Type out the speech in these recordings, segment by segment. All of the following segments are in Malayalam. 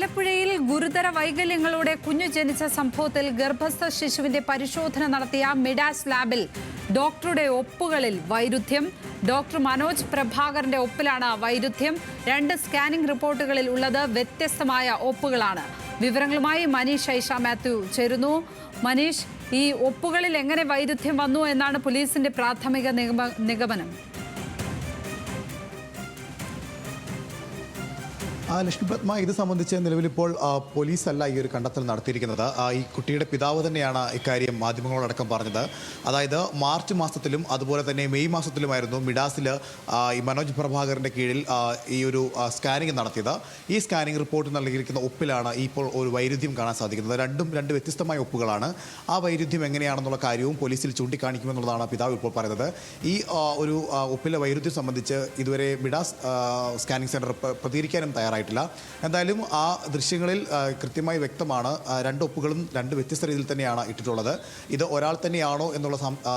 ആലപ്പുഴയിൽ ഗുരുതര വൈകല്യങ്ങളോടെ കുഞ്ഞു ജനിച്ച സംഭവത്തിൽ ഗർഭസ്ഥ ശിശുവിന്റെ പരിശോധന നടത്തിയ മിഡാസ് ലാബിൽ ഡോക്ടറുടെ ഒപ്പുകളിൽ വൈരുദ്ധ്യം. ഡോക്ടർ മനോജ് പ്രഭാകറിന്റെ ഒപ്പിലാണ് വൈരുദ്ധ്യം. രണ്ട് സ്കാനിംഗ് റിപ്പോർട്ടുകളിൽ ഉള്ളത് വ്യത്യസ്തമായ ഒപ്പുകളാണ്. വിവരങ്ങളുമായി മനീഷ് ഐഷ മാത്യു ചേരുന്നു. മനീഷ് ഈ ഒപ്പുകളിൽ എങ്ങനെ വൈരുദ്ധ്യം വന്നു എന്നാണ് പോലീസിന്റെ പ്രാഥമിക നിഗമനം. ആ ലക്ഷ്മി പത്മ ഇത് സംബന്ധിച്ച് നിലവിലിപ്പോൾ പോലീസല്ല ഈ ഒരു കണ്ടെത്തൽ നടത്തിയിരിക്കുന്നത്. ഈ കുട്ടിയുടെ പിതാവ് തന്നെയാണ് ഇക്കാര്യം മാധ്യമങ്ങളോടക്കം പറഞ്ഞത്. അതായത് മാർച്ച് മാസത്തിലും അതുപോലെ തന്നെ മെയ് മാസത്തിലുമായിരുന്നു മിഡാസിൽ ഈ മനോജ് പ്രഭാകറിന്റെ കീഴിൽ ഈ ഒരു സ്കാനിങ് നടത്തിയത്. ഈ സ്കാനിങ് റിപ്പോർട്ട് നൽകിയിരിക്കുന്ന ഒപ്പിലാണ് ഇപ്പോൾ ഒരു വൈരുദ്ധ്യം കാണാൻ സാധിക്കുന്നത്. രണ്ടും രണ്ട് വ്യത്യസ്തമായ ഒപ്പുകളാണ്. ആ വൈരുദ്ധ്യം എങ്ങനെയാണെന്നുള്ള കാര്യവും പോലീസിൽ ചൂണ്ടിക്കാണിക്കുമെന്നുള്ളതാണ് പിതാവ് ഇപ്പോൾ പറയുന്നത്. ഈ ഒരു ഒപ്പിലെ വൈരുദ്ധ്യം സംബന്ധിച്ച് ഇതുവരെ മിഡാസ് സ്കാനിങ് സെന്റർ പ്രതികരിക്കാനും പ്ര- തയ്യാറായിട്ടില്ല എന്തായാലും ആ ദൃശ്യങ്ങളിൽ കൃത്യമായി വ്യക്തമാണ് രണ്ട് ഒപ്പുകളും രണ്ട് വ്യത്യസ്ത രീതിയിൽ തന്നെയാണ് ഇട്ടിട്ടുള്ളത്. ഇത് ഒരാൾ തന്നെയാണോ എന്നുള്ള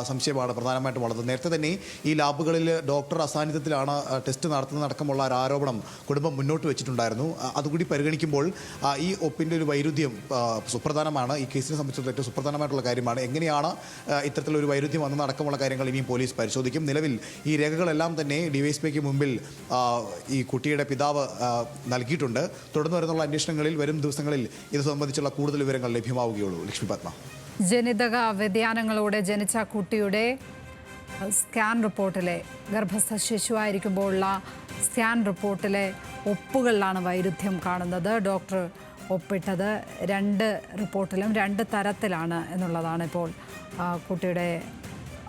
സംശയമാണ് പ്രധാനമായിട്ടും ഉള്ളത്. നേരത്തെ തന്നെ ഈ ലാബുകളിൽ ഡോക്ടർ അസാന്നിധ്യത്തിലാണ് ടെസ്റ്റ് നടത്തുന്നതടക്കമുള്ള ഒരു ആരോപണം കുടുംബം മുന്നോട്ട് വെച്ചിട്ടുണ്ടായിരുന്നു. അതുകൂടി പരിഗണിക്കുമ്പോൾ ഈ ഒപ്പിന്റെ ഒരു വൈരുദ്ധ്യം സുപ്രധാനമാണ്. ഈ കേസിനെ സംബന്ധിച്ചിടത്തോളം ഏറ്റവും സുപ്രധാനമായിട്ടുള്ള കാര്യമാണ്. എങ്ങനെയാണ് ഇത്തരത്തിലൊരു വൈരുദ്ധ്യം വന്നതടക്കമുള്ള കാര്യങ്ങൾ ഇനിയും പോലീസ് പരിശോധിക്കും. നിലവിൽ ഈ രേഖകളെല്ലാം തന്നെ ഡിവൈഎസ്പിക്ക് മുമ്പിൽ ഈ കുട്ടിയുടെ പിതാവ് നൽകിയിട്ടുണ്ട്. തുടർന്ന് വരുന്നുള്ള അന്വേഷണങ്ങളിൽ വരും ദിവസങ്ങളിൽ ഇത് സംബന്ധിച്ചുള്ള കൂടുതൽ വിവരങ്ങൾ ലഭ്യമാവുകയുള്ളൂ. ലക്ഷ്മി പത്മ. ജനിതക വ്യതിയാനങ്ങളോടെ ജനിച്ച കുട്ടിയുടെ സ്കാൻ റിപ്പോർട്ടിലെ ഗർഭസ്ഥ ശിശുവായിരിക്കുമ്പോഴുള്ള സ്കാൻ റിപ്പോർട്ടിലെ ഒപ്പുകളിലാണ് വൈരുദ്ധ്യം കാണുന്നത്. ഡോക്ടർ ഒപ്പിട്ടത് രണ്ട് റിപ്പോർട്ടിലും രണ്ട് തരത്തിലാണ് എന്നുള്ളതാണ് ഇപ്പോൾ കുട്ടിയുടെ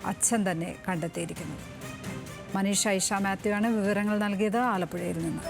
അച്ഛൻ തന്നെ കണ്ടെത്തിയിരിക്കുന്നത്. മനീഷ് ഐഷ മാത്യു ആണ് വിവരങ്ങൾ നൽകിയത്. ആലപ്പുഴയിൽ നിന്ന്.